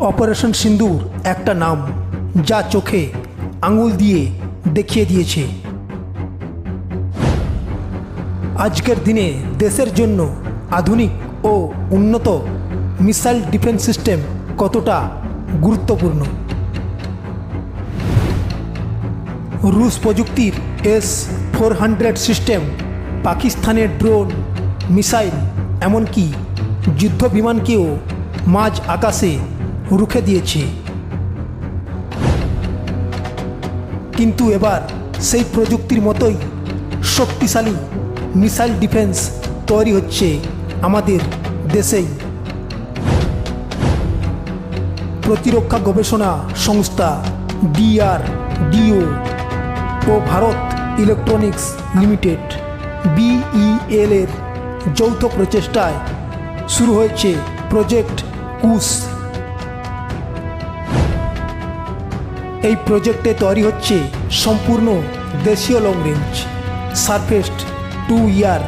Operation সিন্দুর একটা নাম যা চোখে আঙুল দিয়ে দেখিয়ে দিয়েছে। আজকের দিনে দেশের জন্য আধুনিক ও উন্নত মিসাইল ডিফেন্স সিস্টেম কতটা গুরুত্বপূর্ণ? রুশ প্রযুক্তির এস ফোর হান্ড্রেড সিস্টেম, পাকিস্তানের ড্রোন, মিসাইল, এমনকি যুদ্ধ বিমানকেও মাঝ আকাশে রুখে দিয়েছে। কিন্তু এবার সেই প্রযুক্তির মতোই শক্তিশালী মিসাইল ডিফেন্স তৈরি হচ্ছে আমাদের দেশেই। প্রতিরক্ষা গবেষণা সংস্থা ডিআর ডিও ও ভারত ইলেকট্রনিক্স লিমিটেড বিইএল এর যৌথ প্রচেষ্টায় শুরু হয়েছে প্রজেক্ট কুশ। এই প্রজেক্টে তৈরি হচ্ছে সম্পূর্ণ দেশীয় long range surface to air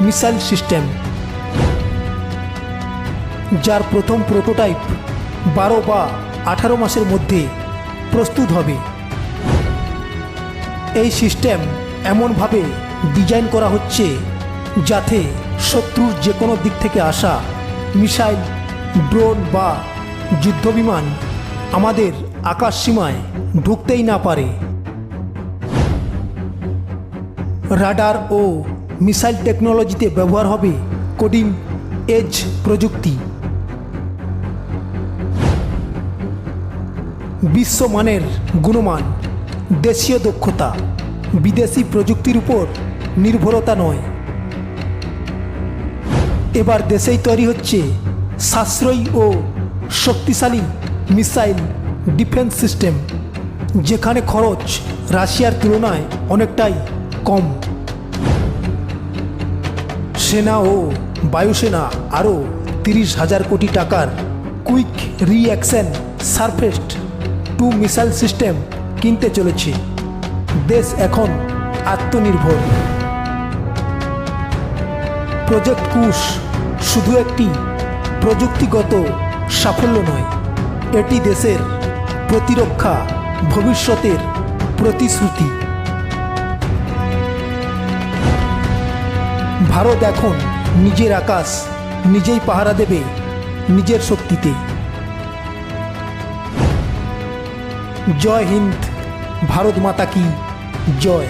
missile system যার প্রথম প্রোটোটাইপ বারো বা আঠারো মাসের মধ্যে প্রস্তুত হবে। এই সিস্টেম এমনভাবে ডিজাইন করা হচ্ছে যাতে শত্রুর যে কোনো দিক থেকে আসা মিসাইল ড্রোন বা যুদ্ধবিমান আমাদের আকাশ সীমায় ঢুকতেই না পারে। রাডার ও মিসাইল টেকনোলজিতে ব্যবহার হবে কোডিং এজ প্রযুক্তি। বিশ্বমানের গুণমান, দেশীয় দক্ষতা, বিদেশি প্রযুক্তির উপর নির্ভরতা নয়। এবার দেশেই তৈরি হচ্ছে সাশ্রয়ী ও শক্তিশালী মিসাইল ডিফেন্স সিস্টেম। যেখানে খরচ রাশিয়ার তুলনায় অনেকটাই কম। সেনা ও বায়ুসেনা আরও তিরিশ হাজার কোটি টাকার quick reaction surface to missile system কিনতে চলেছে। দেশ এখন আত্মনির্ভর। প্রজেক্ট কুশ শুধু একটি প্রযুক্তিগত সাফল্য নয়, এটি দেশের প্রতিরক্ষা ভবিষ্যতের প্রতিশ্রুতি। ভারত এখন নিজের আকাশ নিজেই পাহারা দেবে নিজের শক্তিতে। জয় হিন্দ, ভারত মাতা কি জয়।